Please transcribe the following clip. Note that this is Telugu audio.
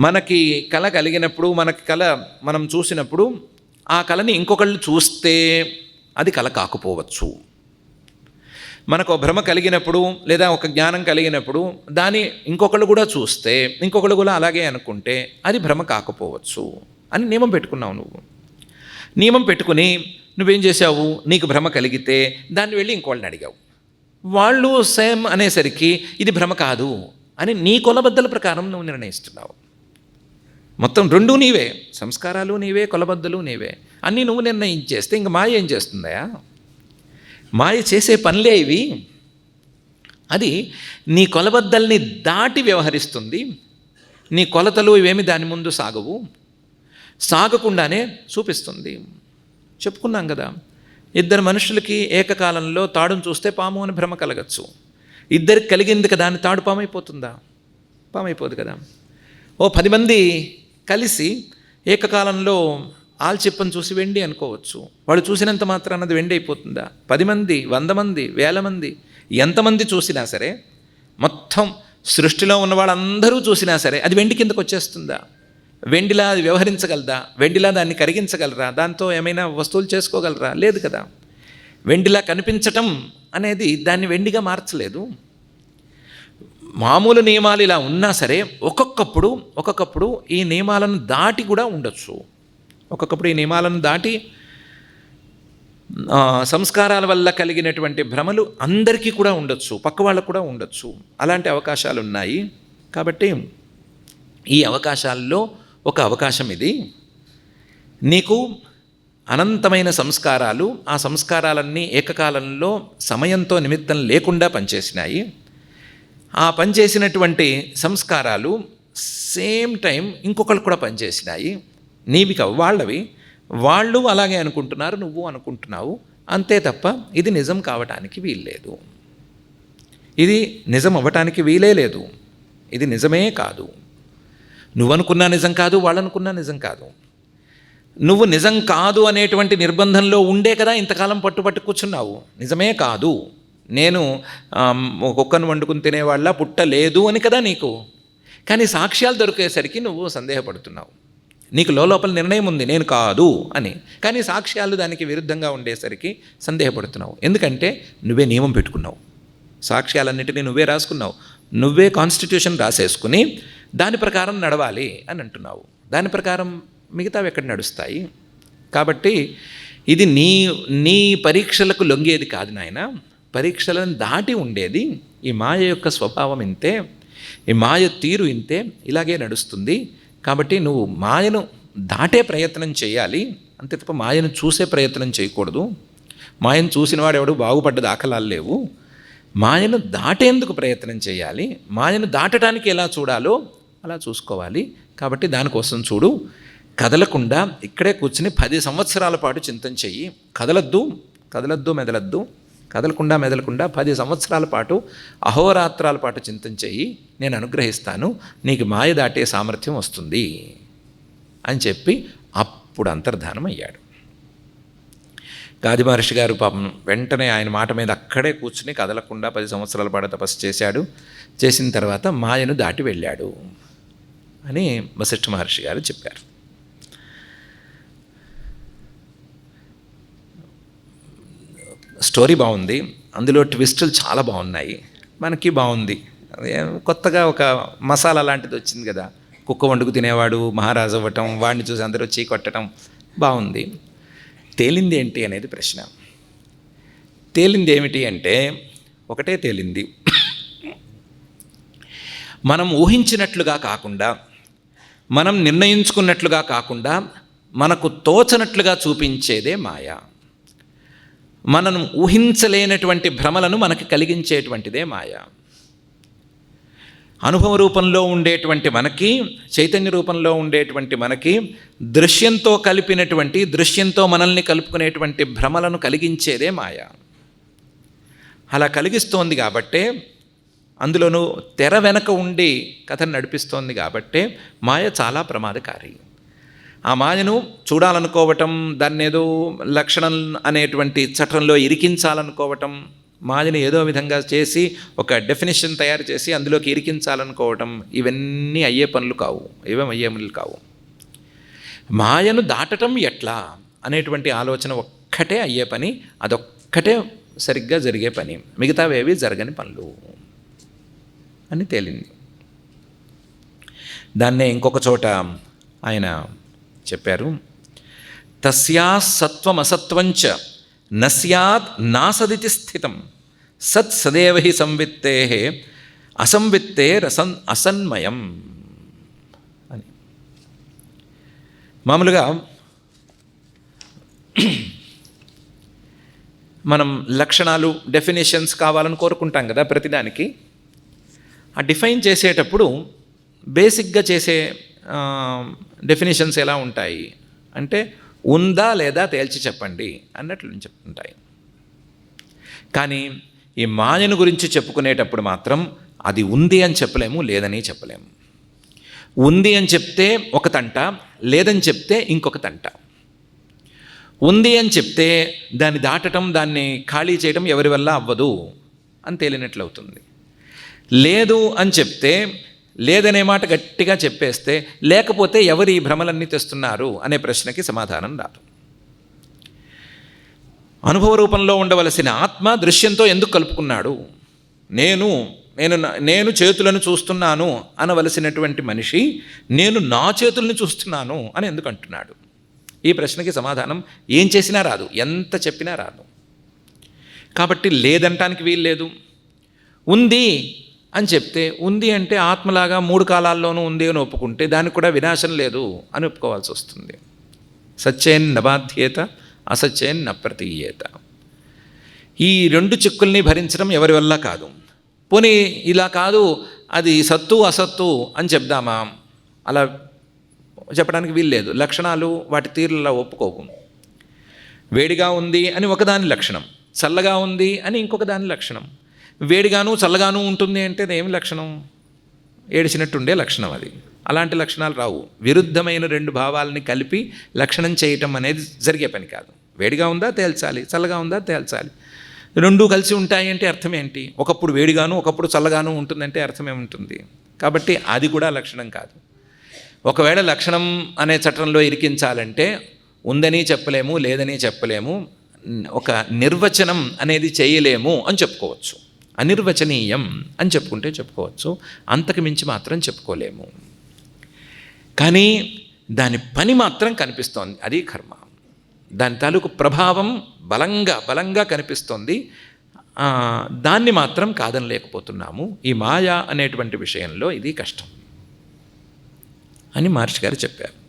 మనకి కళ కలిగినప్పుడు మనకి కళ మనం చూసినప్పుడు ఆ కళని ఇంకొకళ్ళు చూస్తే అది కళ కాకపోవచ్చు. మనకు భ్రమ కలిగినప్పుడు లేదా ఒక జ్ఞానం కలిగినప్పుడు దాన్ని ఇంకొకళ్ళు కూడా చూస్తే ఇంకొకళ్ళు కూడా అలాగే అనుకుంటే అది భ్రమ కాకపోవచ్చు అని నియమం పెట్టుకున్నావు నువ్వు. నియమం పెట్టుకుని నువ్వేం చేసావు నీకు భ్రమ కలిగితే దాన్ని వెళ్ళి ఇంకోళ్ళని అడిగావు. వాళ్ళు సేమ్ అనేసరికి ఇది భ్రమ కాదు అని నీ కొలబద్దల ప్రకారం నువ్వు నిర్ణయిస్తున్నావు. మొత్తం రెండూ నీవే. సంస్కారాలు నీవే కొలబద్దలు నీవే. అన్నీ నువ్వు నిర్ణయించేస్తే ఇంక మాయ ఏం చేస్తుందయా మాయ చేసే పనులే ఇవి. అది నీ కొలబద్దల్ని దాటి వ్యవహరిస్తుంది. నీ కొలతలు ఇవేమి దాని ముందు సాగవు. సాగకుండానే చూపిస్తుంది. చెప్పుకున్నాం కదా ఇద్దరు మనుషులకి ఏకకాలంలో తాడును చూస్తే పాము అని భ్రమ కలగచ్చు. ఇద్దరికి కలిగింది కదా అని తాడు పాము అయిపోతుందా పాము అయిపోదు కదా. ఓ పది మంది కలిసి ఏకకాలంలో ఆల్చిప్పని చూసి వెండి అనుకోవచ్చు. వాడు చూసినంత మాత్రాన అది వెండి అయిపోతుందా? పది మంది వంద మంది వేల మంది ఎంతమంది చూసినా సరే మొత్తం సృష్టిలో ఉన్న వాళ్ళందరూ చూసినా సరే అది వెండి కిందకు వచ్చేస్తుందా? వెండిలా అది వ్యవహరించగలదా? వెండిలా దాన్ని కరిగించగలరా? దాంతో ఏమైనా వస్తువులు చేసుకోగలరా? లేదు కదా. వెండిలా కనిపించటం అనేది దాన్ని వెండిగా మార్చలేదు. మామూలు నియమాలు ఇలా ఉన్నా సరే ఒక్కొక్కప్పుడు ఒక్కొక్కప్పుడు ఈ నియమాలను దాటి కూడా ఉండొచ్చు. ఒక్కొక్కప్పుడు ఈ నియమాలను దాటి సంస్కారాల వల్ల కలిగినటువంటి భ్రమలు అందరికీ కూడా ఉండొచ్చు పక్క వాళ్ళకు కూడా ఉండొచ్చు. అలాంటి అవకాశాలు ఉన్నాయి. కాబట్టి ఈ అవకాశాల్లో ఒక అవకాశం ఇది. నీకు అనంతమైన సంస్కారాలు ఆ సంస్కారాలన్నీ ఏకకాలంలో సమయంతో నిమిత్తం లేకుండా పనిచేసినాయి. ఆ పనిచేసినటువంటి సంస్కారాలు సేమ్ టైం ఇంకొకళ్ళు కూడా పనిచేసినాయి నీవి కావు వాళ్ళవి. వాళ్ళు అలాగే అనుకుంటున్నారు నువ్వు అనుకుంటున్నావు. అంతే తప్ప ఇది నిజం కావటానికి వీల్లేదు. ఇది నిజం అవ్వటానికి వీలే లేదు. ఇది నిజమే కాదు. నువ్వనుకున్నా నిజం కాదు వాళ్ళనుకున్నా నిజం కాదు. నువ్వు నిజం కాదు అనేటువంటి నిర్బంధంలో ఉండే కదా ఇంతకాలం పట్టుబట్టు కూర్చున్నావు. నిజమే కాదు. నేను కుక్కను వండుకుని తినేవాళ్ళ పుట్టలేదు అని కదా నీకు? కానీ సాక్ష్యాలు దొరికేసరికి నువ్వు సందేహపడుతున్నావు. నీకు లోపల నిర్ణయం ఉంది నేను కాదు అని. కానీ సాక్ష్యాలు దానికి విరుద్ధంగా ఉండేసరికి సందేహపడుతున్నావు. ఎందుకంటే నువ్వే నియమం పెట్టుకున్నావు. సాక్ష్యాలన్నిటినీ నువ్వే రాసుకున్నావు. నువ్వే కాన్స్టిట్యూషన్ రాసేసుకుని దాని ప్రకారం నడవాలి అని అంటున్నావు. దాని ప్రకారం మిగతావి ఎక్కడ నడుస్తాయి? కాబట్టి ఇది నీ నీ పరీక్షలకు లొంగేది కాదు నాయన. పరీక్షలను దాటి ఉండేది. ఈ మాయ యొక్క స్వభావం ఇంతే ఈ మాయ తీరు ఇంతే ఇలాగే నడుస్తుంది. కాబట్టి నువ్వు మాయను దాటే ప్రయత్నం చేయాలి. అంతే తప్ప మాయను చూసే ప్రయత్నం చేయకూడదు. మాయను చూసిన వాడెవడు బాగుపడ్డ దాఖలాలు లేవు. మాయను దాటేందుకు ప్రయత్నం చేయాలి? మాయను దాటడానికి ఎలా చూడాలో అలా చూసుకోవాలి. కాబట్టి దానికోసం చూడు. కదలకుండా ఇక్కడే కూర్చుని పది సంవత్సరాల పాటు చింతన చెయ్యి. కదలద్దు కదలద్దు మెదలద్దు. కదలకుండా మెదలకుండా పది సంవత్సరాల పాటు అహోరాత్రాల పాటు చింతన చెయ్యి నేను అనుగ్రహిస్తాను నీకు మాయ దాటే సామర్థ్యం వస్తుంది అని చెప్పి అప్పుడు అంతర్ధానం అయ్యాడు గాది మహర్షి గారు పాపం వెంటనే ఆయన మాట మీద అక్కడే కూర్చుని కదలకుండా పది సంవత్సరాల పాటు తపస్సు చేశాడు. చేసిన తర్వాత మాయను దాటి వెళ్ళాడు అని వశిష్ఠ మహర్షి గారు చెప్పారు. స్టోరీ బాగుంది. అందులో ట్విస్టులు చాలా బాగున్నాయి. మనకి బాగుంది. కొత్తగా ఒక మసాలా లాంటిది వచ్చింది కదా. కుక్క వండుకు తినేవాడు మహారాజు అవ్వటం వాడిని చూసి అందరూ చీ కొట్టడం బాగుంది. తేలింది ఏంటి అనేది ప్రశ్న. తేలింది ఏమిటి అంటే ఒకటే తేలింది. మనం ఊహించినట్లుగా కాకుండా మనం నిర్ణయించుకున్నట్లుగా కాకుండా మనకు తోచనట్లుగా చూపించేదే మాయ. మనం ఊహించలేనటువంటి భ్రమలను మనకి కలిగించేటువంటిదే మాయ. అనుభవ రూపంలో ఉండేటువంటి మనకి చైతన్య రూపంలో ఉండేటువంటి మనకి దృశ్యంతో కలిపినటువంటి దృశ్యంతో మనల్ని కలుపుకునేటువంటి భ్రమలను కలిగించేదే మాయ. అలా కలిగిస్తోంది కాబట్టే అందులోనూ తెర వెనక ఉండి కథను నడిపిస్తోంది కాబట్టే మాయ చాలా ప్రమాదకారి. ఆ మాయను చూడాలనుకోవటం దాన్ని ఏదో లక్షణం అనేటువంటి చట్టంలో ఇరికించాలనుకోవటం మాయను ఏదో విధంగా చేసి ఒక డెఫినేషన్ తయారు చేసి అందులోకి ఇరికించాలనుకోవటం ఇవన్నీ అయ్యే పనులు కావు ఇవేం అయ్యే పనులు కావు. మాయను దాటటం ఎట్లా అనేటువంటి ఆలోచన ఒక్కటే అయ్యే పని అదొక్కటే సరిగ్గా జరిగే పని మిగతావేవి జరగని పనులు అని తేలింది. దాన్నే ఇంకొక చోట ఆయన చెప్పారు. తస్యా సత్వమసత్వంచ నస్యాత్ నాసదితి స్థితం సత్ సదేవ హి సంవిత్తే అసంవిత్తే రసన్ అసన్మయం. అని. మామూలుగా మనం లక్షణాలు డెఫినేషన్స్ కావాలని కోరుకుంటాం కదా ప్రతిదానికి. ఆ డిఫైన్ చేసేటప్పుడు బేసిక్గా చేసే డెఫినేషన్స్ ఎలా ఉంటాయి? అంటే ఉందా లేదా తేల్చి చెప్పండి అన్నట్లు చెప్తుంటాయి. కానీ ఈ మాయను గురించి చెప్పుకునేటప్పుడు మాత్రం అది ఉంది అని చెప్పలేము లేదని చెప్పలేము. ఉంది అని చెప్తే ఒక తంట లేదని చెప్తే ఇంకొక తంట. ఉంది అని చెప్తే దాన్ని దాటటం దాన్ని ఖాళీ చేయడం ఎవరి వల్ల అవ్వదు అని తేలినట్లు అవుతుంది లేదు అని చెప్తే లేదనే మాట గట్టిగా చెప్పేస్తే లేకపోతే ఎవరు ఈ భ్రమలన్నీ తెస్తున్నారు అనే ప్రశ్నకి సమాధానం రాదు. అనుభవ రూపంలో ఉండవలసిన ఆత్మ దృశ్యంతో ఎందుకు కలుపుకున్నాడు? నేను నేను నేను చేతులను చూస్తున్నాను అనవలసినటువంటి మనిషి నేను నా చేతులను చూస్తున్నాను అని ఎందుకు అంటున్నాడు? ఈ ప్రశ్నకి సమాధానం ఏం చేసినా రాదు ఎంత చెప్పినా రాదు. కాబట్టి లేదంటానికి వీలు లేదు. ఉంది అని చెప్తే ఉంది అంటే ఆత్మలాగా మూడు కాలాల్లోనూ ఉంది అని ఒప్పుకుంటే దానికి కూడా వినాశం లేదు అని ఒప్పుకోవాల్సి వస్తుంది. సత్యైన్ నబాధ్యేత అసత్యైన్ నప్రతీయేత ఈ రెండు చిక్కుల్ని భరించడం ఎవరి వల్ల కాదు. పోనీ ఇలా కాదు అది సత్తు అసత్తు అని చెప్దామా? అలా చెప్పడానికి వీల్లేదు. లక్షణాలు వాటి తీరులా ఒప్పుకోకు. వేడిగా ఉంది అని ఒకదాని లక్షణం చల్లగా ఉంది అని ఇంకొక దాని లక్షణం. వేడిగాను చల్లగాను ఉంటుంది అంటే ఏమి లక్షణం? ఏడిచినట్టుండే లక్షణం అది. అలాంటి లక్షణాలు రావు. విరుద్ధమైన రెండు భావాలని కలిపి లక్షణం చేయటం అనేది జరిగే పని కాదు. వేడిగా ఉందా తేల్చాలి చల్లగా ఉందా తేల్చాలి. రెండు కలిసి ఉంటాయంటే అర్థం ఏంటి? ఒకప్పుడు వేడిగాను ఒకప్పుడు చల్లగాను ఉంటుందంటే అర్థమే ఉంటుంది. కాబట్టి అది కూడా లక్షణం కాదు. ఒకవేళ లక్షణం అనే చట్టంలో ఇరికించాలంటే ఉందని చెప్పలేము లేదని చెప్పలేము ఒక నిర్వచనం అనేది చేయలేము అని చెప్పుకోవచ్చు. అనిర్వచనీయం అని చెప్పుకుంటే చెప్పుకోవచ్చు. అంతకు మించి మాత్రం చెప్పుకోలేము. కానీ దాని పని మాత్రం కనిపిస్తోంది. అది కర్మ. దాని తాలూకు ప్రభావం బలంగా బలంగా కనిపిస్తోంది. దాన్ని మాత్రం కాదనలేకపోతున్నాము. ఈ మాయ అనేటువంటి విషయంలో ఇది కష్టం అని మహర్షి గారు చెప్పారు.